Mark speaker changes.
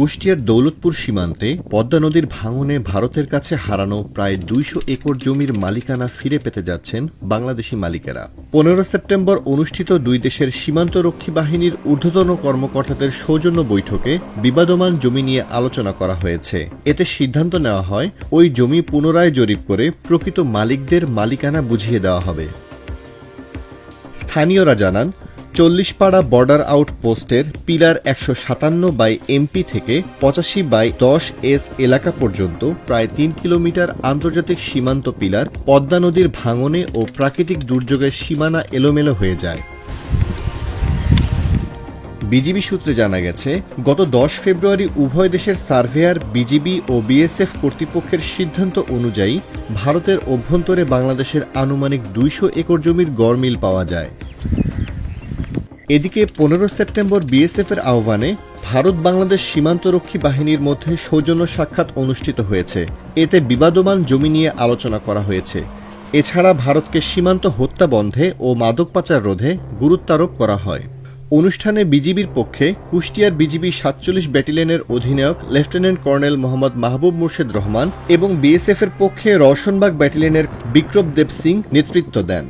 Speaker 1: কুষ্টিয়ার দৌলতপুর সীমান্তে পদ্মা নদীর ভাঙনে ভারতের কাছে হারানো প্রায় দুইশো একর জমির মালিকানা ফিরে পেতে যাচ্ছেন বাংলাদেশি মালিকেরা। পনেরো সেপ্টেম্বর অনুষ্ঠিত দুই দেশের সীমান্তরক্ষী বাহিনীর ঊর্ধ্বতন কর্মকর্তাদের সৌজন্য বৈঠকে বিবাদমান জমি নিয়ে আলোচনা করা হয়েছে। এতে সিদ্ধান্ত নেওয়া হয়, ওই জমি পুনরায় জরিপ করে প্রকৃত মালিকদের মালিকানা বুঝিয়ে দেওয়া হবে। স্থানীয়রা জানান চল্লিশ পাড়া বর্ডার আউট পোস্টের পিলার একশো সাতান্ন বাই এমপি থেকে পঁচাশি বাই দশ এস এলাকা পর্যন্ত প্রায় তিন কিলোমিটার আন্তর্জাতিক সীমান্ত পিলার পদ্মা নদীর ভাঙনে ও প্রাকৃতিক দুর্যোগের সীমানা এলোমেলো হয়ে যায়। বিজিবি সূত্রে জানা গেছে, গত দশ ফেব্রুয়ারি উভয় দেশের সার্ভেয়ার বিজিবি ও বিএসএফ কর্তৃপক্ষের সিদ্ধান্ত অনুযায়ী ভারতের অভ্যন্তরে বাংলাদেশের আনুমানিক দুইশো একর জমির গড়মিল পাওয়া যায়। এদিকে পনেরো সেপ্টেম্বর বিএসএফ এর আহ্বানে ভারত বাংলাদেশ সীমান্তরক্ষী বাহিনীর মধ্যে সৌজন্য সাক্ষাৎ অনুষ্ঠিত হয়েছে। এতে বিবাদমান জমি নিয়ে আলোচনা করা হয়েছে। এছাড়া ভারতকে সীমান্ত হত্যা বন্ধে ও মাদক পাচার রোধে গুরুত্বারোপ করা হয়। অনুষ্ঠানে বিজিবির পক্ষে কুষ্টিয়ার বিজিবি সাতচল্লিশ ব্যাটালিয়নের অধিনায়ক লেফটেন্যান্ট কর্নেল মোহাম্মদ মাহবুব মুর্শেদ রহমান এবং বিএসএফ এর পক্ষে রওশনবাগ ব্যাটালিয়নের বিক্রম দেব সিং নেতৃত্ব দেন।